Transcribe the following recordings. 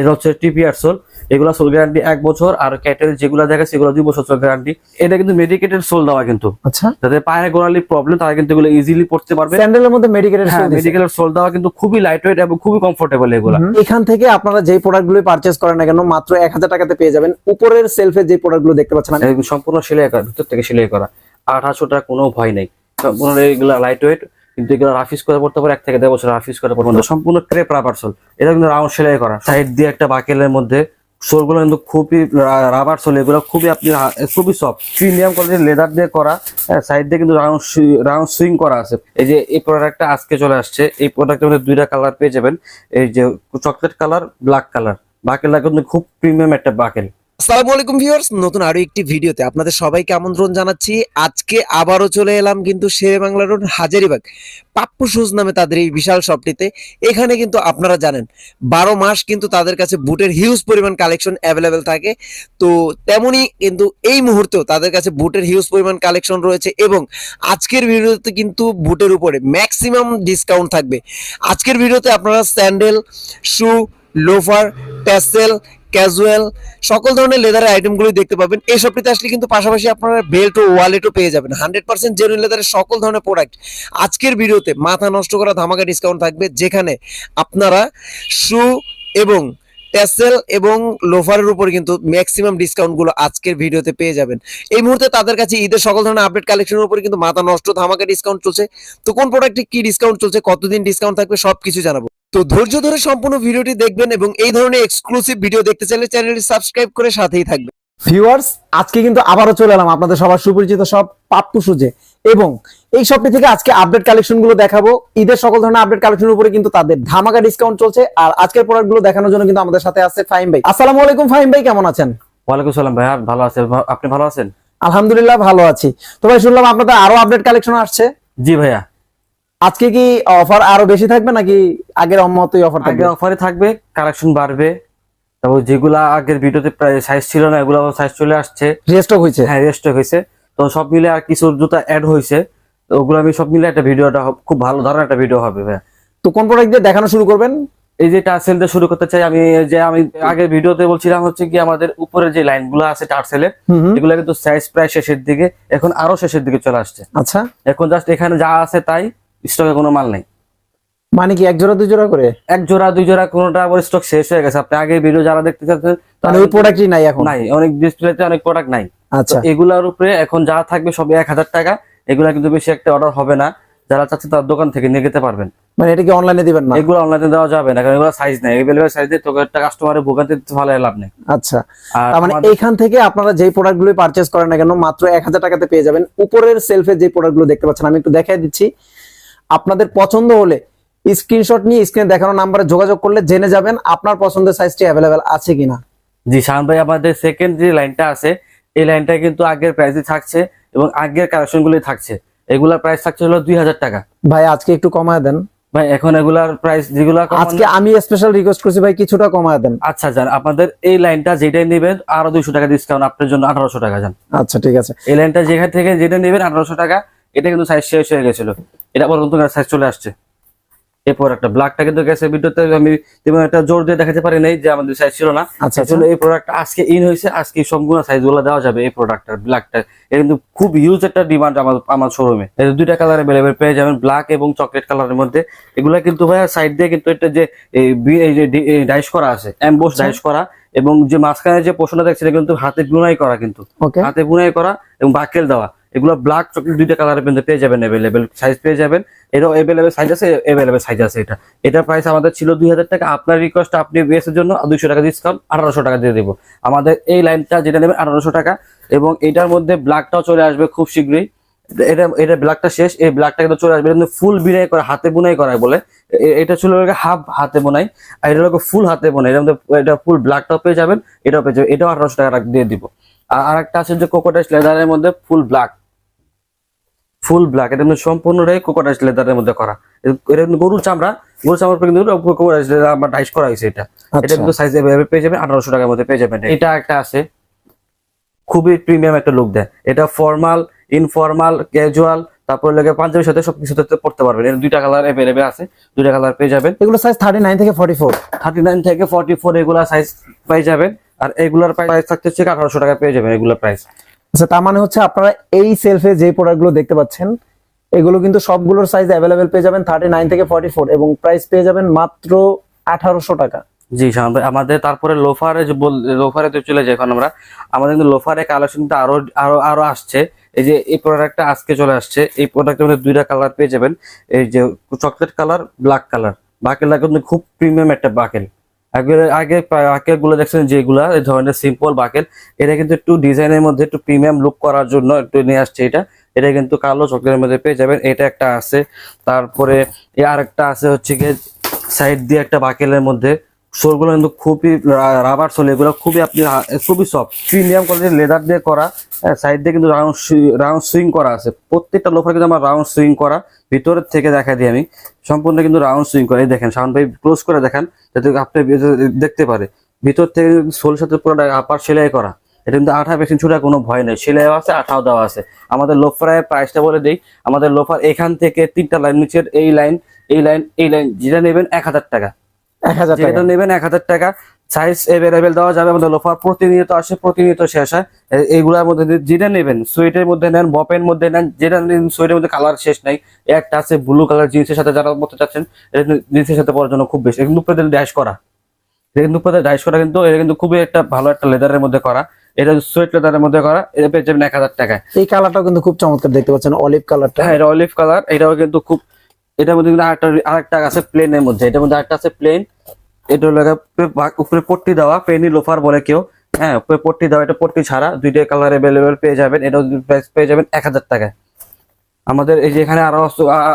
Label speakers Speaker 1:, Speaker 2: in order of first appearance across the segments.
Speaker 1: এটা হচ্ছে TPR sole. এগুলো সোল গ্যারান্টি এক বছর আর ক্যাটেল যেগুলো দেখে সেগুলো দুই বছর সোল গ্যারান্টি এটা কিন্তু মেডিকেটেড সোল দেওয়া কিন্তু।
Speaker 2: আচ্ছা।
Speaker 1: যাদের পায়ে গোড়ালি প্রবলেম তারা কিন্তু এগুলো ইজিলি পড়তে পারবে।
Speaker 2: স্যান্ডেলের মধ্যে মেডিকেটের
Speaker 1: হ্যাঁ মেডিকেলের সোল দেওয়া কিন্তু খুবই লাইট ওয়েট এবং খুবই কমফোর্টেবল এগুলো।
Speaker 2: এখান থেকে আপনারা যেই প্রোডাক্টগুলো পারচেস করেন না কেন মাত্র এক হাজার টাকাতে পেয়ে যাবেন। উপরের সেলফে যে প্রোডাক্টগুলো দেখতে পাচ্ছেন
Speaker 1: সম্পূর্ণ সেলাই করা ভিতর থেকে সেলাই করা। আঠাশোটা কোনো ভয় নেই। সম্পূর্ণ এগুলো লাইট ওয়েট কিন্তু এগুলো রাফিস করে পড়তে পারে এক থেকে দেড় বছর রাফিস করে পড়তে পারে। সম্পূর্ণ ক্রেপ রাবার সোল এটা কিন্তু রাউন্ড সেলাই করা। সাইড দিয়ে একটা বাকেলের মধ্যে সোলগুলো কিন্তু খুবই রাবার সোল এগুলো খুবই আপনি খুবই সফট প্রিমিয়াম কোয়ালিটির লেদার দিয়ে করা। সাইড দিয়ে কিন্তু রাউন্ড রাউন্ড সুইং করা আছে। এই যে এই প্রোডাক্টটা আজকে চলে আসছে। এই প্রোডাক্টের মধ্যে দুইটা কালার পেয়ে যাবেন। এই যে চকলেট কালার ব্ল্যাক কালার বাকেলটা কিন্তু খুব প্রিমিয়াম একটা বাকেল
Speaker 2: আসসালামু আলাইকুম ভিউয়ার্স, নতুন আরও একটি ভিডিওতে আপনাদের সবাইকে আমন্ত্রণ জানাচ্ছি। আজকে আবারও চলে এলাম কিন্তু শেরে বাংলা রোড হাজারিবাগ, পাপ্পু শুজ নামে তাদের এই বিশাল শপটিতে। এখানে কিন্তু আপনারা জানেন, বারো মাস কিন্তু তাদের কাছে বুটের হিউজ পরিমাণ কালেকশন অ্যাভেলেবেল থাকে। তো তেমনি কিন্তু এই মুহূর্তেও তাদের কাছে বুটের হিউজ পরিমাণ কালেকশন রয়েছে এবং আজকের ভিডিওতে কিন্তু বুটের উপরে ম্যাক্সিমাম ডিসকাউন্ট থাকবে। আজকের ভিডিওতে আপনারা sandal, shoe, loafer tassel casual সকল ধরনের লেদারের আইটেমগুলো দেখতে পাবেন। এই শপটিতে আসলে কিন্তু পাশাপাশি আপনারা বেল্ট ও ওয়ালেটও পেয়ে যাবেন। হান্ড্রেড পার্সেন্ট জেনুইন লেদারের সকল ধরনের প্রোডাক্ট আজকের ভিডিওতে মাথা নষ্ট করা ধামাকা ডিসকাউন্ট থাকবে, যেখানে আপনারা শু এবং ট্যাসেল এবং লোফারের উপর কিন্তু ম্যাক্সিমাম ডিসকাউন্টগুলো আজকের ভিডিওতে পেয়ে যাবেন। এই মুহূর্তে তাদের কাছে ঈদের সকল ধরনের আপডেট কালেকশনের উপর কিন্তু মাথা নষ্ট ধামাকা ডিসকাউন্ট চলছে। তো কোন প্রোডাক্টে কি ডিসকাউন্ট চলছে, কতদিন ডিসকাউন্ট থাকবে, সবকিছু জানাব। তো ধৈর্য ধরে সম্পূর্ণ ভিডিওটি দেখবেন এবং এই ধরনের এক্সক্লুসিভ ভিডিও দেখতে চাইলে চ্যানেলটি সাবস্ক্রাইব করে সাথেই থাকবেন। ভিউয়ার্স আজকে কিন্তু আবারও চলে এলাম আপনাদের সবার সুপরিচিত সব পাপ্পু সুজে। এবং এই শপটি থেকে আজকে আপডেট কালেকশনগুলো দেখাবো। ঈদের সকল ধরনের আপডেট কালেকশন উপরে কিন্তু তাদের ধামাকা ডিসকাউন্ট চলছে। আর আজকের প্রোডাক্টগুলো দেখানোর জন্য কিন্তু আমাদের সাথে আছে ফাহিম ভাই। আসসালামু আলাইকুম ফাহিম ভাই কেমন আছেন?
Speaker 1: ওয়ালাইকুম সালাম ভাইয়া ভালো আছেন আপনি ভালো আছেন?
Speaker 2: আলহামদুলিল্লাহ ভালো আছি। তো ভাই শুনলাম আপনাদের আরও আপডেট কালেকশন আসছে।
Speaker 1: জি ভাইয়া।
Speaker 2: আজকে কি অফার আরও বেশি থাকবে নাকি আগের মতোই অফার থাকবে?
Speaker 1: অফারে থাকবে কালেকশন বাড়বে। তারপর যেগুলা আগের ভিডিওতে প্রায় সাইজ ছিল না এগুলো সাইজ চলে আসছে।
Speaker 2: রেস্টক হয়েছে?
Speaker 1: হ্যাঁ রেস্ট হয়েছে। তো সব মিলে আর কিছু জুতা অ্যাড হয়েছে। তো ওগুলো আমি সব মিলে একটা ভিডিওটা খুব ভালো ধরনের একটা ভিডিও হবে ভাইয়া।
Speaker 2: তো কোন প্রোডাক্ট দিয়ে দেখানো শুরু করবেন?
Speaker 1: এই যে টার্সেল দিয়ে শুরু করতে চাই আমি যে আমি আগের ভিডিওতে বলছিলাম হচ্ছে কি আমাদের উপরে যে লাইনগুলো আছে টার্সেলের। এগুলো কিন্তু সাইজ প্রায় শেষের দিকে এখন আরও শেষের দিকে চলে আসছে।
Speaker 2: আচ্ছা।
Speaker 1: এখন জাস্ট এখানে যা আছে তাই। স্টকে কোনো মাল নেই।
Speaker 2: মানে কি এক জোড়া দুই জোড়া করে?
Speaker 1: এক জোড়া দুই জোড়া কোনোটা আবার স্টক শেষ হয়ে গেছে। আপনি আগে ভিডিও যারা দেখতে চাচ্ছেন
Speaker 2: মানে ওই প্রোডাক্টই নাই এখন?
Speaker 1: নাই অনেক ডিসপ্লেতে অনেক প্রোডাক্ট নাই।
Speaker 2: আচ্ছা।
Speaker 1: এগুলার উপরে এখন যা থাকবে সব এক হাজার টাকা। এগুলা কিন্তু বেশি একটা অর্ডার হবে না। যারা চাচ্ছে তার দোকান থেকে নিয়ে যেতে পারবেন।
Speaker 2: মানে এটা কি অনলাইনে দিবেন না?
Speaker 1: এগুলো অনলাইনে দেওয়া যাবে না কারণ এগুলো সাইজ নেই। এভেলেবেল সাইজ দিয়ে তোকে একটা কাস্টমারের ভোগান্তি ভালো লাভ নেই।
Speaker 2: আচ্ছা।
Speaker 1: আর
Speaker 2: মানে এইখান থেকে আপনারা যেই প্রোডাক্টগুলো পারচেস করেন না কেন মাত্র এক হাজার টাকাতে পেয়ে যাবেন। উপরের সেলফে যে প্রোডাক্টগুলো দেখতে পাচ্ছেন আমি একটু দেখাই দিচ্ছি। আপনাদের পছন্দ হলে স্ক্রিনশট নিয়ে স্ক্রিনে দেখানো নাম্বারে যোগাযোগ করলে জেনে যাবেন আপনার পছন্দের সাইজটি অ্যাভেলেবেল আছে কিনা।
Speaker 1: জি শাহান ভাই আমাদের সেকেন্ড যে লাইনটা আছে এই লাইনটা কিন্তু আগের প্রাইসে থাকছে এবং আগের কালেকশন গুলোই থাকছে। এগুলার প্রাইস থাকছে হলো দুই হাজার টাকা।
Speaker 2: ভাই আজকে একটু কমায় দেন।
Speaker 1: ভাই এখন এগুলার প্রাইস যেগুলা
Speaker 2: আজকে আমি স্পেশাল রিকোয়েস্ট করছি ভাই কিছুটা কমায় দেন।
Speaker 1: আচ্ছা যান আপনাদের এই লাইনটা যেটাই নেবেন আরও দুইশো টাকা ডিসকাউন্ট আপনার জন্য আঠারোশো টাকা যান
Speaker 2: আচ্ছা ঠিক আছে।
Speaker 1: এই লাইনটা যেখান থেকে যেটা নেবেন আঠারোশো টাকা এটা কিন্তু সাইজ শেষ হয়ে গেছিল। এটা আবার নতুন সাইজ চলে আসছে। এরপর একটা ব্ল্যাকটা কিন্তু গেছে ভিডিওতে আমি তেমন একটা জোর দিয়ে দেখাতে পারি নাই যে আমাদের সাইজ ছিল না।
Speaker 2: আচ্ছা
Speaker 1: এর এই প্রোডাক্ট আজকে ইন হয়েছে আজকে সম্পূর্ণ সাইজগুলো দেওয়া যাবে এই প্রোডাক্টটার ব্ল্যাকটা এটা কিন্তু খুব হিউজ একটা ডিমান্ড আমার আমার শোরুমে দুইটা কালার অ্যাভেলেবেল পেয়ে যাবেন ব্ল্যাক এবং চকলেট কালারের মধ্যে। এগুলা কিন্তু ভাইয়া সাইড দিয়ে কিন্তু এটা যে এই যে ডাইস করা আছে এমবোস
Speaker 2: আচ্ছা।
Speaker 1: ডাইস করা এবং যে মাঝখানে যে পোষণটা দেখছি এটা কিন্তু হাতে বুনাই করা কিন্তু। হাতে বুনাই করা এবং বাকেল দেওয়া। এগুলো ব্ল্যাক চকলেট দুইটা কালারের মধ্যে পেয়ে যাবেন অ্যাভেলেবেল সাইজ পেয়ে যাবেন। এটাও অ্যাভেলেবেল সাইজ আছে অ্যাভেলেবেল সাইজ আছে এটা। এটা প্রাইস আমাদের ছিল দুই হাজার টাকা। আপনার রিকোয়েস্ট আপনি বেসের জন্য দুইশো টাকা ডিসকাউন্ট আঠারোশো টাকা দিয়ে দেবো। আমাদের এই লাইনটা যেটা নেবেন আঠারোশো টাকা এবং এটার মধ্যে ব্ল্যাকটাও চলে আসবে খুব শীঘ্রই। এটা এটা ব্ল্যাকটা শেষ, এই ব্ল্যাকটা কিন্তু চলে আসবে। এটা কিন্তু ফুল বিনাই করা, হাতে বুনাই করা বলে। এটা ছিল হাফ হাতে বোনাই। আর এটা হলো ফুল হাতে বোনাই। মধ্যে, এটা ফুল ব্ল্যাকটাও পেয়ে যাবেন, এটাও পেয়ে যাবেন। এটাও আঠারোশো টাকা দিয়ে দিব। আর আরেকটা আছে যে কোকোটাইস লেদারের মধ্যে ফুল ব্ল্যাক ফুল ব্ল্যাক এটা কিন্তু সম্পূর্ণটাই কোকোটাইস লেদারের মধ্যে করা। এটা কিন্তু গরুর চামড়া গরুর চামড়া কিন্তু কোকোটাইস লেদার আমার ডাইস করা হয়েছে এটা। এটা
Speaker 2: আচ্ছা।
Speaker 1: কিন্তু সাইজ এভাবে পেয়ে যাবেন আঠারোশো টাকার মধ্যে পেয়ে যাবেন। এটা একটা আছে খুবই প্রিমিয়াম একটা লুক দেয়। এটা ফর্মাল ইনফর্মাল ক্যাজুয়াল তারপর লেগে পাঞ্জাবির সাথে সবকিছুতে পড়তে পারবেন। এর দুইটা কালার অ্যাভেলেবেল আছে দুইটা কালার পেয়ে যাবেন।
Speaker 2: এগুলো সাইজ থার্টি নাইন থেকে ফর্টি ফোর
Speaker 1: থার্টি নাইন থেকে ফর্টি ফোর এগুলা সাইজ পেয়ে যাবেন। আর এগুলার প্রাইস থাকতে হচ্ছে আঠারোশো টাকা পেয়ে যাবেন এগুলোর প্রাইস
Speaker 3: আচ্ছা তার মানে হচ্ছে আপনারা এই সেলফে যে প্রোডাক্টগুলো দেখতে পাচ্ছেন, এগুলো কিন্তু সবগুলোর সাইজ অ্যাভেলেবেল পেয়ে যাবেন থার্টি নাইন থেকে ফর্টি ফোর এবং প্রাইস পেয়ে যাবেন মাত্র আঠারোশো টাকা।
Speaker 1: জি আমাদের তারপরে লোফারে লোফারে তো চলে যাই এখন আমরা। আমাদের কিন্তু লোফারে কালেকশন কিন্তু আরও আরও আরও আসছে। এই যে এই প্রোডাক্টটা আজকে চলে আসছে, এই প্রোডাক্টের মধ্যে দুইটা কালার পেয়ে যাবেন। এই যে চকলেট কালার ব্ল্যাক কালার বাকেলটা কিন্তু খুব প্রিমিয়াম একটা বাকেল আগে গুলো দেখছেন যেগুলা, এই ধরনের সিম্পল বাকেল এটা কিন্তু একটু ডিজাইনের মধ্যে একটু প্রিমিয়াম লুক করার জন্য একটু নিয়ে আসছে এটা। এটা কিন্তু কালো চকলেটের মধ্যে পেয়ে যাবেন, এটা একটা আছে। তারপরে আর একটা আছে হচ্ছে গিয়ে সাইড দিয়ে একটা বাকেলের মধ্যে সোলগুলো কিন্তু খুবই রাবার সোল, এগুলো খুবই আপনি খুবই সফট প্রিমিয়াম কোয়ালিটির লেদার দিয়ে করা সাইড দিয়ে কিন্তু রাউন্ড রাউন্ড সুইং করা আছে। প্রত্যেকটা লোফার কিন্তু আমার রাউন্ড সুইং করা, ভিতরের থেকে দেখা দিই আমি, সম্পূর্ণ কিন্তু রাউন্ড সুইং করা। এই দেখেন সাউন্ড ভাই ক্লোজ করে দেখান, যাতে আপনি দেখতে পারে। ভিতর থেকে সোল সাথে পুরো আপার সেলাই করা, এটা কিন্তু আঠা বেশি ছুটা কোনো ভয় নেই। সেলাই আছে, আঠাও দেওয়া আছে। আমাদের লোফারের প্রাইসটা বলে দিই, আমাদের লোফার এখান থেকে তিনটা লাইন নিচের এই লাইন এই লাইন এই লাইন যেটা নেবেন এক হাজার টাকা।
Speaker 3: এক হাজার
Speaker 1: যেটা নেবেন এক হাজার টাকা। সাইজ অ্যাভেলেবেল দেওয়া যাবে আমাদের লোফার প্রতিনিয়ত আসে প্রতিনিয়ত শেষ হয়। এইগুলার মধ্যে যেটা নেবেন মধ্যে নেন বপের মধ্যে নেন যেটা নেন মধ্যে কালার শেষ নাই। একটা আছে ব্লু কালার জিন্সের সাথে যারা পড়তে চাচ্ছেন জিন্সের সাথে পরার জন্য খুব বেশি। কিন্তু উপরে ড্যাশ করা। এটা কিন্তু উপরে ড্যাশ করা কিন্তু এটা কিন্তু খুবই একটা ভালো একটা লেদারের মধ্যে করা। এটা সুইট লেদারের মধ্যে করা এটা পেয়ে যাবেন এক হাজার টাকায়।
Speaker 3: এই কালারটাও কিন্তু খুব চমৎকার দেখতে পাচ্ছেন অলিভ কালারটা
Speaker 1: হ্যাঁ এটা অলিভ কালার এটাও কিন্তু খুব এটার মধ্যে কিন্তু আরেকটা আরেকটা আছে প্লেনের মধ্যে। এটার মধ্যে আরেকটা আছে প্লেন এটা হলো উপরে পট্টি দেওয়া পেনি লোফার বলে কেউ। হ্যাঁ উপরে পট্টি দেওয়া এটা পট্টি ছাড়া। দুইটা কালার অ্যাভেলেবেল পেয়ে যাবেন। এটা প্রাইস পেয়ে যাবেন এক হাজার টাকায়। আমাদের এই যে এখানে আরও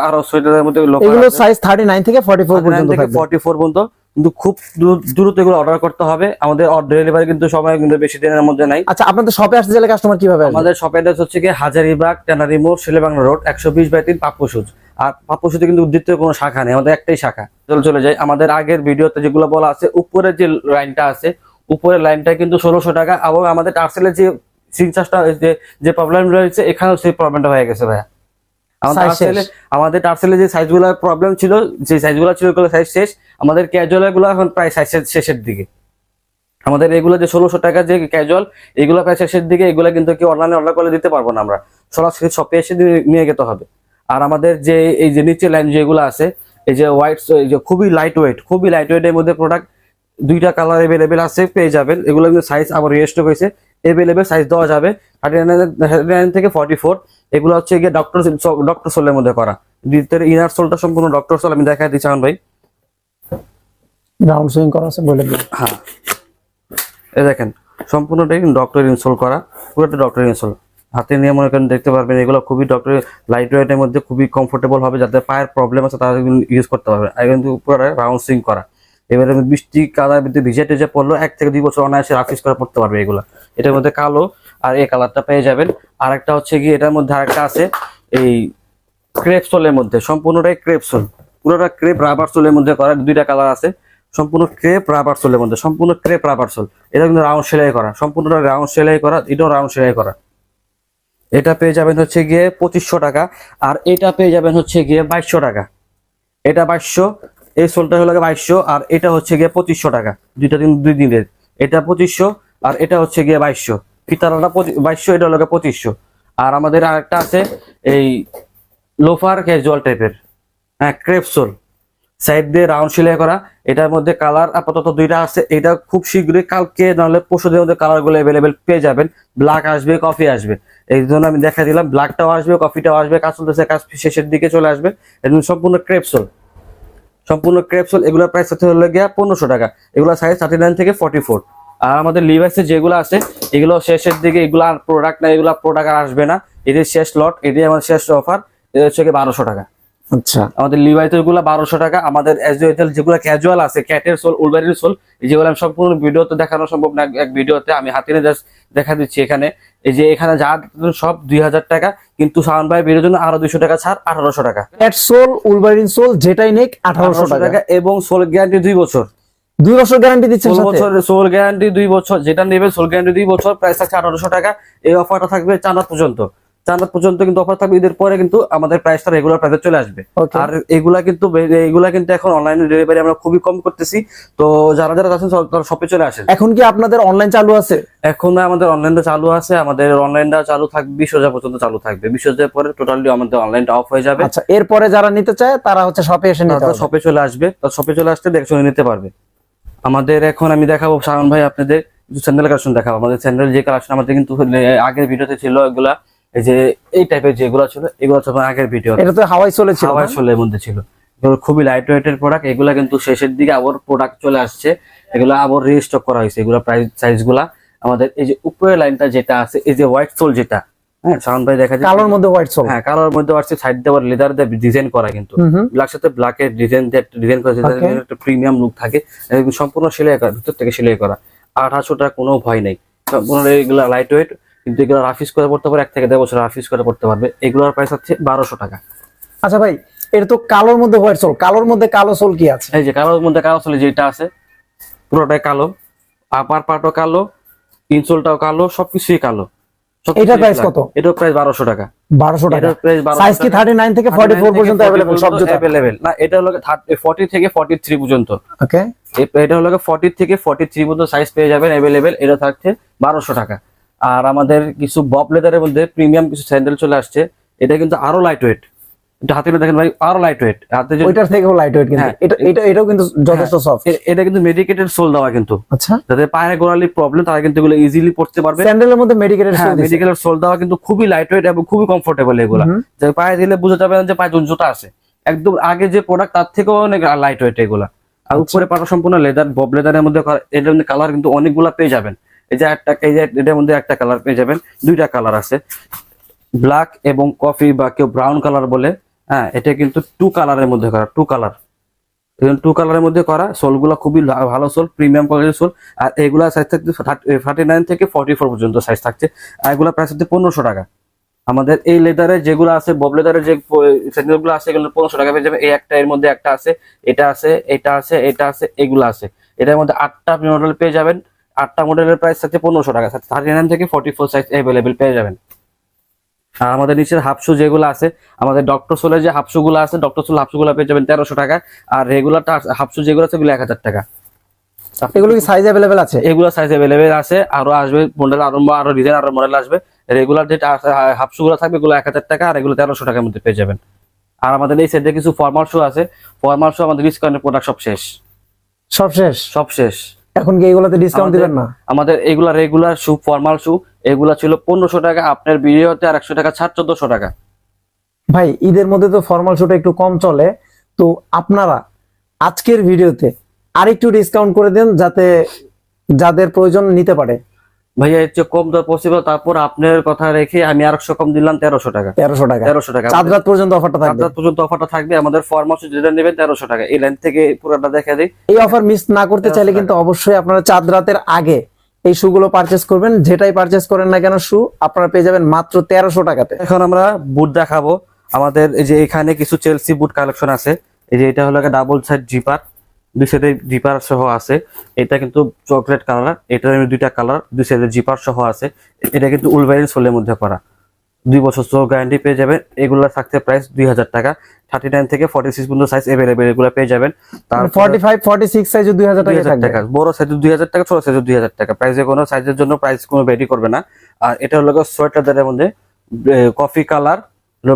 Speaker 1: আরও সোয়েটারের মধ্যে
Speaker 3: এগুলো সাইজ থার্টি নাইন থেকে ফর্টি ফোর পর্যন্ত থাকবে।
Speaker 1: ফর্টি ফোর পর্যন্ত। কিন্তু খুব দ্রু- দ্রুত এগুলো অর্ডার করতে হবে। আমাদের ডেলিভারি কিন্তু সময় কিন্তু বেশি দিনের মধ্যে নাই।
Speaker 3: আচ্ছা আপনাদের শপে আসতে গেলে কাস্টমার কীভাবে
Speaker 1: আমাদের শপ অ্যাড্রেস হচ্ছে কি হাজারিবাগ ট্যানারি মোড় শেলেবাংলা রোড একশো বিশ বাই তিন পাপ্পু সুজ আর পাপ্পু কিন্তু দ্বিতীয় কোনো শাখা নেই আমাদের একটাই শাখা। চলে চলে যাই। আমাদের আগের ভিডিওতে যেগুলো বলা আছে উপরের যে লাইনটা আছে উপরের লাইনটা কিন্তু ষোলোশো টাকা এবং আমাদের টার্সেলের যে সিং চার্জটা যে প্রবলেম রয়েছে এখানেও সেই প্রবলেমটা হয়ে গেছে ভাইয়া। আমাদের। টার্সেলে যে সাইজগুলো প্রবলেম ছিল যে সাইজগুলো ছিল ওগুলো সাইজ শেষ। আমাদের ক্যাজুয়ালগুলো এখন প্রায় সাইজ শেষের দিকে। আমাদের এগুলো যে ষোলোশো টাকা যে ক্যাজুয়াল এগুলো প্রায় শেষের দিকে এগুলো কিন্তু কি অনলাইনে অর্ডার করলে দিতে পারব না আমরা। সরাসরি শপে এসে নিয়ে যেতে হবে। আর আমাদের যে এই যে নিচে লাইন যেগুলো আছে এই যে হোয়াইট যে খুবই লাইট ওয়েট খুবই লাইট ওয়েটের মধ্যে প্রোডাক্ট দুইটা কালার এভেলেবেল আছে পেয়ে যাবেন। এগুলো কিন্তু সাইজ আবার রিস্টক হয়েছে এভেলেবেল সাইজ দেওয়া যাবে। থার্টি নাইন থেকে ফর্টি ফোর এগুলো হচ্ছে গিয়ে ডক্টর ডক্টর সোলের মধ্যে করা। ভিতরে ইনার সোলটা সম্পূর্ণ ডক্টর সোল আমি দেখা দিচ্ছি ভাই।
Speaker 3: রাউন্ড সুইং করা আছে বলে
Speaker 1: হ্যাঁ। এই দেখেন সম্পূর্ণটাই ডক্টর ইনস্টল করা। পুরোটা ডক্টর ইনস্টল হাতে নিয়ে মনে করেন দেখতে পারবেন, এগুলো খুবই ডক্টর লাইট ওয়েটের মধ্যে খুবই কমফোর্টেবল হবে যাদের পায়ের প্রবলেম আছে তারা ইউজ করতে পারবে কিন্তু পুরো রাউন্ড সুইং করা। এবারে বৃষ্টি, কাদার ভিতরে ভিজে টেজে পড়ল এক থেকে দুই বছর অনায়াসে রাফিস করে পড়তে পারবে এগুলো। এটার মধ্যে কালো আর এই কালারটা পেয়ে যাবেন। আর একটা হচ্ছে কি এটার মধ্যে আরেকটা আছে, এই ক্রেপ সোলের মধ্যে, সম্পূর্ণটাই ক্রেপ সোল পুরোটা ক্রেপ রাবার সোলের মধ্যে করা, দুইটা কালার আছে। সম্পূর্ণ ক্রেপ রাবার সোলের মধ্যে, সম্পূর্ণ ক্রেপ রাবার সোল এটা কিন্তু রাউন্ড সেলাই করা, সম্পূর্ণটা রাউন্ড সেলাই করা, এটাও রাউন্ড সেলাই করা। এটা পেয়ে যাবেন হচ্ছে গিয়ে পঁচিশশো টাকা, আর এটা পেয়ে যাবেন হচ্ছে গিয়ে বাইশশো টাকা। এটা বাইশশো, এই সোলটা হলো বাইশশো, আর এটা হচ্ছে গিয়ে পঁচিশশো টাকা, দুইটা দিন, দুই দিনের এটা পঁচিশশো, আর এটা হচ্ছে গিয়ে বাইশশো। ফিতারাটা বাইশশো, এটা হলো পঁচিশশো। আর আমাদের আরেকটা আছে এই লোফার ক্যাজুয়াল টাইপের হ্যাঁ ক্রেপসোল সাইড দিয়ে রাউন্ড সেলাই করা, এটার মধ্যে কালার আপাতত দুইটা আছে। এটা খুব শীঘ্রই, কালকে নাহলে পরশু দিনের মধ্যে কালারগুলো অ্যাভেলেবেল পেয়ে যাবেন। ব্ল্যাক আসবে কফি আসবে। এই জন্য আমি দেখা দিলাম। ব্ল্যাকটাও আসবে কফিটাও আসবে, কাজ চলতেছে, কাজ শেষের দিকে চলে আসবে। এরকম সম্পূর্ণ ক্রেপসোল সম্পূর্ণ ক্রেপসোল এগুলোর প্রাইস হচ্ছে হলো গিয়া পনেরোশো টাকা। এগুলো সাইজ থার্টি নাইন থেকে ফর্টি ফোর আর আমাদের লিভাইসে যেগুলো আছে, এগুলো শেষের দিকে এগুলো আর প্রোডাক্ট না, এগুলো প্রোডাক্ট আর আসবে না। এদের শেষ লট এটাই আমার শেষ অফার এটা হচ্ছে গিয়ে বারোশো টাকা।
Speaker 3: আচ্ছা।
Speaker 1: আমাদের লিভাইসেরগুলো বারোশো টাকা আমাদের যেগুলো ক্যাজুয়াল আছে ক্যাটের সোল উলবারির সোল যেগুলো আমি সম্পূর্ণ ভিডিওতে দেখানো সম্ভব না এক- ভিডিওতে আমি হাতে নিয়ে দেখা দিচ্ছি এখানে। এই যে এখানে যা সব দুই হাজার টাকা কিন্তু সাউন্ড ভাই ভিডিওর জন্য আরও দুইশো টাকা ছাড় আঠারোশো টাকা।
Speaker 3: এট সোল উলবারিন সোল যেটাই নেক আঠারোশো টাকা।
Speaker 1: এবং সোল গ্যারান্টি দুই বছর।
Speaker 3: দুই বছর গ্যারান্টি
Speaker 1: বছর সোল গ্যারান্টি দুই বছর যেটা নেবে সোল গ্যারান্টি দুই বছর প্রাইস থাকছে আঠারোশো টাকা। এই অফারটা থাকবে চাঁদা পর্যন্ত। জান্নাত পর্যন্ত কিন্তু অফার থাকবে। ঈদের পরে কিন্তু আমাদের প্রাইসটা রেগুলার প্রাইসে চলে আসবে। আর এগুলা কিন্তু এগুলা কিন্তু এখন অনলাইনে ডেলিভারি আমরা খুবই কম করতেছি। তো যারা যারা আছেন তারা শপে চলে আসেন।
Speaker 3: এখন কি আপনাদের অনলাইন চালু আছে?
Speaker 1: এখন আমাদের অনলাইনটা চালু আছে। আমাদের অনলাইনটা চালু থাকবে বিশ হাজার পর্যন্ত চালু থাকবে। বিশ হাজার পরে টোটালি আমাদের অনলাইনটা অফ হয়ে যাবে।
Speaker 3: আচ্ছা এরপরে যারা নিতে চায় তারা হচ্ছে শপে এসে নিতে
Speaker 1: শপে চলে আসবে। তার শপে চলে আসতে দেখে শুনে নিতে পারবে। আমাদের এখন আমি দেখাবো শাহন ভাই আপনাদের স্যান্ডেল কালেকশন দেখাবো। আমাদের স্যান্ডেল যে কালেকশন আমাদের কিন্তু আগের ভিডিওতে ছিল এগুলা। এই যে এই টাইপের যেগুলো ছিল এগুলো ছিল আগের ভিডিও
Speaker 3: এটা তো হাওয়াই চলেছিল
Speaker 1: হাওয়াই
Speaker 3: না?
Speaker 1: সোলের মধ্যে ছিল। খুবই লাইট ওয়েটের প্রোডাক্ট এগুলা কিন্তু শেষের দিকে আবার প্রোডাক্ট চলে আসছে। এগুলো আবার রিস্টক করা হয়েছে। এগুলো প্রাইস সাইজগুলা আমাদের এই যে উপরের লাইনটা যেটা আছে এই যে হোয়াইট সোল যেটা হ্যাঁ ভাই দেখা যায়
Speaker 3: কালোর মধ্যে হোয়াইট সোল
Speaker 1: হ্যাঁ কালোর মধ্যে সাইড লেদার দিয়ে ডিজাইন করা কিন্তু। ব্ল্যাক সাথে ব্ল্যাক এর ডিজাইন দিয়ে ডিজাইন করা একটা প্রিমিয়াম লুক থাকে। সম্পূর্ণ সেলাই করা ভিতর থেকে সেলাই করা। আঠাশোটা কোনো ভয় নেই। সম্পূর্ণ এগুলো লাইট ওয়েট কিন্তু এগুলো রাফিস করে পড়তে পারে এক থেকে দেড় বছর রাফিস করে পড়তে পারবে। এগুলোর প্রাইস হচ্ছে বারোশো টাকা।
Speaker 3: আচ্ছা ভাই এটা তো কালোর মধ্যে হোয়াইট সোল কালোর মধ্যে কালো সোল কি আছে?
Speaker 1: এই যে কালোর মধ্যে কালো চলে যেটা আছে পুরোটাই কালো। আপার পাটও কালো ইনসোলটাও কালো সবকিছুই কালো।
Speaker 3: price
Speaker 1: black।
Speaker 3: কত?
Speaker 1: প্রাইস টাকা।
Speaker 3: টাকা।
Speaker 1: প্রাইস
Speaker 3: সাইজ কি থেকে ফর্টি ফোর পর্যন্ত অ্যাভেলেবল সব জুতা।
Speaker 1: না এটা হলো ফর্টি থেকে ফর্টি থ্রি পর্যন্ত
Speaker 3: ওকে
Speaker 1: এটা হলো থেকে ফর্টি থ্রি পর্যন্ত সাইজ পেয়ে যাবেন এটা থাকছে বারোশো টাকা। আর আমাদের কিছু বব লেদারের মধ্যে প্রিমিয়াম কিছু স্যান্ডেল চলে আসছে। এটা কিন্তু আরও লাইট ওয়েট এটা হাতে দেখেন ভাই আরও লাইট ওয়েট হাতে
Speaker 3: ওইটার থেকেও লাইট ওয়েট কিন্তু।
Speaker 1: হ্যাঁ।
Speaker 3: এটা এটা এটাও কিন্তু যথেষ্ট সফট
Speaker 1: এটা কিন্তু মেডিকেটেড সোল দেওয়া কিন্তু।
Speaker 3: আচ্ছা।
Speaker 1: যাদের পায়ের গোড়ালি প্রবলেম তারা কিন্তু এগুলো ইজিলি পড়তে পারবে।
Speaker 3: স্যান্ডেলের মধ্যে মেডিকেটেড
Speaker 1: হ্যাঁ সোল দেওয়া কিন্তু খুবই লাইট ওয়েট এবং খুবই কমফোর্টেবল এগুলো। যে পায়ে দিলে বোঝা যাবে যে পায়ে জুতা আছে। একদম আগে যে প্রোডাক্ট তার থেকেও অনেক লাইট ওয়েট এগুলা। আর উপরে পাটা সম্পূর্ণ লেদার বব লেদারের মধ্যে এটার মধ্যে কালার কিন্তু অনেকগুলা পেয়ে যাবেন। এই যে একটা, এই যে এটার মধ্যে একটা কালার পেয়ে যাবেন, দুইটা কালার আছে। ব্ল্যাক এবং কফি বা কেউ ব্রাউন কালার বলে হ্যাঁ এটা কিন্তু টু কালারের মধ্যে করা টু কালার টু কালারের মধ্যে করা সোলগুলো খুবই ভালো সোল প্রিমিয়াম কোয়ালিটির সোল আর এগুলা সাইজ থাকছে থার্টি নাইন থেকে ফর্টি ফোর পর্যন্ত সাইজ থাকছে। আর এগুলা প্রাইস হচ্ছে পনেরোশো টাকা। আমাদের এই লেদারে যেগুলো আছে বব লেদারের যে স্যান্ডেলগুলো আছে, এগুলো পনেরোশো টাকা পেয়ে যাবে এই একটা এর মধ্যে একটা আছে, এটা আছে এটা আছে এটা আছে এগুলো আছে। এটার মধ্যে আটটা আপনি মডেল পেয়ে যাবেন। আটটা মডেলের প্রাইস থাকছে পনেরোশো টাকা। থার্টি নাইন থেকে ফর্টি ফোর সাইজ অ্যাভেলেবেল পেয়ে যাবেন। আর আমাদের নিচের হাফ শু যেগুলো আছে আমাদের ডক্টর সোলের যে হাফ শু আছে ডক্টর সোল হাফ শু পেয়ে যাবেন তেরোশো টাকা। আর রেগুলারটা হাফ শু যেগুলো আছে এগুলো এক হাজার টাকা।
Speaker 3: এগুলো কি সাইজ অ্যাভেলেবেল আছে?
Speaker 1: এগুলো সাইজ অ্যাভেলেবেল আছে আরও আসবে মডেল আরম্ভ আরও ডিজাইন আরও মডেল আসবে। রেগুলার যে হাফ শু থাকবে এগুলো এক হাজার টাকা আর এগুলো তেরোশো টাকার মধ্যে পেয়ে যাবেন। আর আমাদের এই সাইডে কিছু ফর্মাল শু আছে। ফর্মাল শু আমাদের ডিসকাউন্টের প্রোডাক্ট সব শেষ।
Speaker 3: সব শেষ?
Speaker 1: সব শেষ।
Speaker 3: এখন কি এগুলাতে ডিসকাউন্ট দিবেন না?
Speaker 1: আমাদের এগুলা রেগুলার শু ফর্মাল শু এগুলা ছিল 1500 টাকা আপনার ভিডিওতে আর একশো টাকা ছাড় চোদ্দশো টাকা।
Speaker 3: ভাই ঈদের মধ্যে তো ফর্মাল শুটা একটু কম চলে। তো আপনারা আজকের ভিডিওতে আরেকটু ডিসকাউন্ট করে দেন যাতে যাদের প্রয়োজন নিতে পারে।
Speaker 1: ভাইয়া এর চেয়ে কম দর পসিবল তারপর আপনার কথা রেখে আমি আর একশো কম দিলাম তেরোশো টাকা।
Speaker 3: তেরোশো টাকা।
Speaker 1: তেরোশো টাকা।
Speaker 3: চাঁদ রাত পর্যন্ত অফারটা থাকবে।
Speaker 1: রাত পর্যন্ত অফারটা থাকবে আমাদের ফরমাস যেটা নেবেন তেরোশো টাকা। এই লাইন থেকে পুরোটা দেখা দিই।
Speaker 3: এই অফার মিস না করতে চাইলে কিন্তু অবশ্যই আপনারা চাঁদ রাতের আগে এই শুগুলো পারচেস করবেন। যেটাই পারচেস করেন না কেন শু আপনারা পেয়ে যাবেন মাত্র তেরোশো টাকাতে।
Speaker 1: এখন আমরা বুট দেখাবো। আমাদের এই যে এখানে কিছু চেলসি বুট কালেকশন আছে। এই যে এটা হলো ডাবল সাইড জিপার দুই সাইডে জিপার সহ আছে। এটা কিন্তু চকলেট কালার এটার দুইটা কালার দুই সাইডে জিপার সহ আছে। এটা কিন্তু উলভাইন সোলের মধ্যে করা দুই বছর সহ গ্যারান্টি পেয়ে যাবেন। এগুলো থাকতে প্রাইস দুই হাজার টাকা। থার্টি নাইন থেকে ফর্টি সিক্স পর্যন্ত সাইজ এভেলেবেল এগুলো পেয়ে যাবেন। তারপরে-
Speaker 3: ফর্টি ফাইভ ফর্টি সিক্স সাইজে দুই হাজার টাকা।
Speaker 1: বড় সাইজের দুই হাজার টাকা ছোট সাইজের দুই হাজার টাকা। প্রাইসে কোনো সাইজের জন্য প্রাইস কোনো ভ্যারি করবে না। আর এটা হলো সোয়েটারদের মধ্যে কফি কালার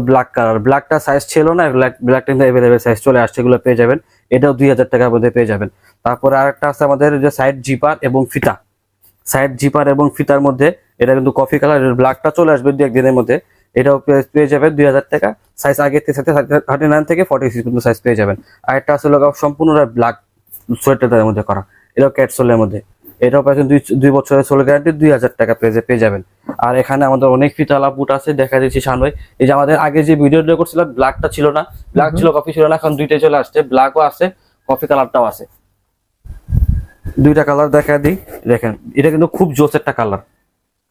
Speaker 1: ব্ল্যাক কালার ব্ল্যাকটা সাইজ ছিল না ব্ল্যাক ব্ল্যাকটা কিন্তু অ্যাভেলেবেল সাইজ চলে আসছে এগুলো পেয়ে যাবেন। এটাও দুই হাজার টাকার মধ্যে পেয়ে যাবেন। তারপরে আরেকটা আছে আমাদের যে সাইড জিপার এবং ফিতা। সাইড জিপার এবং ফিতার মধ্যে এটা কিন্তু কফি কালার ব্ল্যাকটা চলে আসবে দু একদিনের মধ্যে। এটাও পেয়ে- যাবেন দুই হাজার টাকা। সাইজ আগে থেকে থার্টি নাইন থেকে ফর্টি সিক্স পর্যন্ত সাইজ পেয়ে যাবেন। আর একটা আছে সম্পূর্ণ ব্ল্যাক সোয়েটারের মধ্যে করা। এটাও ক্যাটসোলের মধ্যে। এটাও পাচ্ছেন দুই দুই বছরের সোল গ্যারান্টি দুই হাজার টাকা পেজে পেয়ে যাবেন। আর এখানে আমাদের অনেক ফিতালা বুট আছে দেখা দিচ্ছি সানভাই। এই যে আমাদের আগে যে ভিডিওটা করছিলাম ব্ল্যাকটা ছিল না। ব্ল্যাক ছিল কফি ছিল না এখন দুইটাই চলে আসছে। ব্ল্যাকও আছে কফি কালারটাও আছে। দুইটা কালার দেখা দিই। দেখেন এটা কিন্তু খুব জোস একটা কালার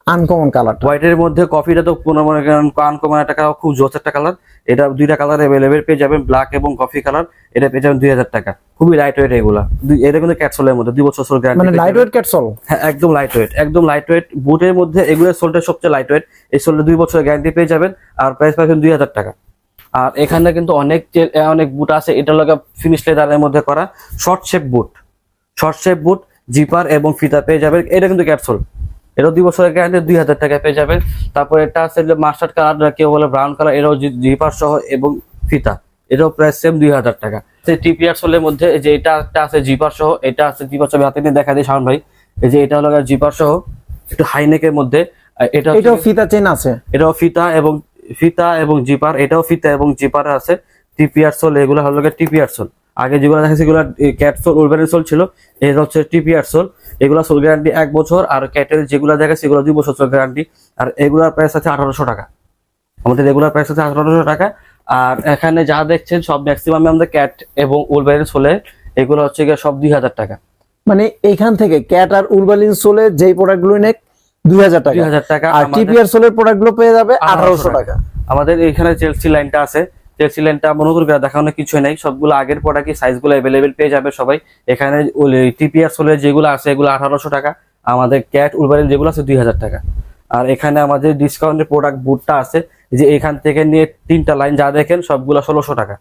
Speaker 2: আনকমন কালারটা
Speaker 1: হোয়াইটের মধ্যে কফিটা তো মনে আনকমন একটা কালার খুব জোস একটা কালার এটা দুইটা কালার অ্যাভেলেবেল পেয়ে যাবেন ব্ল্যাক এবং কফি কালার এটা পেয়ে যাবেন দুই হাজার টাকা। খুবই লাইট ওয়েট এগুলা। দুই- এটা কিন্তু ক্যাটসোলের মধ্যে দুই বছর সোল
Speaker 2: মানে লাইট ওয়েট ক্যাটসল
Speaker 1: হ্যাঁ একদম লাইট ওয়েট একদম লাইট ওয়েট বুটের মধ্যে এগুলোর সোলটা সবচেয়ে লাইট ওয়েট এই সোলটা দুই বছরের গ্যারান্টি পেয়ে যাবেন আর প্রাইস পাচ্ছেন দুই হাজার টাকা। আর এখানে কিন্তু অনেক অনেক বুট আছে। এটা লোকে ফিনিশ লেদারের মধ্যে করা short shape boot short shape boot zipper এবং ফিতা পেয়ে যাবেন। এটা কিন্তু ক্যাপসুল এটা দুই বছরের গ্যারান্টি দুই হাজার টাকা পেয়ে যাবেন। তারপর এটা আছে মাস্টার্ড কালার কেউ বলে ব্রাউন কালার এটাও জিপার সহ এবং ফিতা। এটাও প্রায় সেম দুই হাজার টাকা। টিপিআর সোলের মধ্যে এই যে এটা একটা আছে জিপার সহ এটা আছে জিপার সহ হাতে নিয়ে দেখা দিই শাওন ভাই। এই যে এটা হলো জিপার সহ একটু হাইনেকের মধ্যে এটা
Speaker 2: এটাও ফিতা চেন আছে।
Speaker 1: এটাও ফিতা এবং ফিতা এবং জিপার এটাও ফিতা এবং জিপার আছে। টিপিআর সোল এগুলো হলো টিপিআর সোল আগে যেগুলো দেখা সেগুলো ক্যাট সোল উলবেনের সোল ছিল এটা হচ্ছে টিপিআর সোল এগুলো সোল গ্যারান্টি এক বছর আর ক্যাটের যেগুলো দেখা সেগুলো দুই বছর সোল গ্যারান্টি আর এগুলোর প্রাইস আছে আঠারোশো টাকা। আমাদের রেগুলার প্রাইস আছে আঠারোশো টাকা আর এখানে যা দেখছেন সব ম্যাক্সিমাম আমাদের ক্যাট এবং উলবেনের সোলে এগুলো হচ্ছে গিয়ে সব দুই হাজার টাকা।
Speaker 2: মানে এখান থেকে ক্যাট আর উলবালিন সোলের যেই প্রোডাক্টগুলো নেক দুই হাজার টাকা।
Speaker 1: দুই হাজার টাকা
Speaker 2: আর টিপিআর সোলের প্রোডাক্টগুলো পেয়ে যাবে আঠারোশো টাকা।
Speaker 1: আমাদের এখানে চেলসি লাইনটা আছে চেলসি লাইনটা মনে করি দেখানো কিছুই নাই সবগুলো আগের প্রোডাক্টই সাইজগুলো অ্যাভেলেবেল পেয়ে যাবে সবাই। এখানে টিপিআর সোলের যেগুলো আছে এগুলো আঠারোশো টাকা আমাদের ক্যাট উলবারিন যেগুলো আছে দুই হাজার টাকা। আর এখানে আমাদের ডিসকাউন্টের প্রোডাক্ট বুটটা আছে যে এখান থেকে নিয়ে তিনটা লাইন যা দেখেন সবগুলো ষোলোশো টাকা।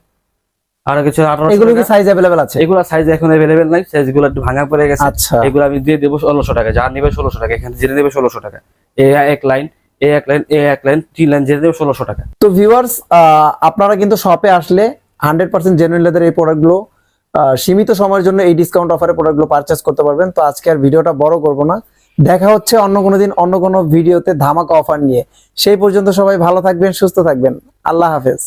Speaker 1: আর কিছু
Speaker 2: এগুলো কি সাইজ অ্যাভেলেবেল আছে?
Speaker 1: এগুলো সাইজ এখন অ্যাভেলেবেল নাই সাইজগুলো একটু ভাঙা পড়ে গেছে।
Speaker 2: আচ্ছা।
Speaker 1: এগুলো আমি দিয়ে দেবো ষোলোশো টাকা যা নেবে ষোলোশো টাকা এখানে জেনে নেবে ষোলোশো টাকা। এ এক লাইন এ এক লাইন এ এক লাইন তিন লাইন দেবে ষোলোশো টাকা।
Speaker 2: তো ভিউয়ার্স আপনারা কিন্তু শপে আসলে হান্ড্রেড পার্সেন্ট জেনুইন লেদার এই প্রোডাক্টগুলো সীমিত সময়ের জন্য এই ডিসকাউন্ট অফারে প্রোডাক্টগুলো পারচেস করতে পারবেন। তো আজকে আর ভিডিওটা বড় করব না। দেখা হচ্ছে অন্য কোনো দিন, অন্য কোনো ভিডিওতে ধামাকা অফার নিয়ে। সেই পর্যন্ত সবাই ভালো থাকবেন, সুস্থ থাকবেন। আল্লাহ হাফেজ।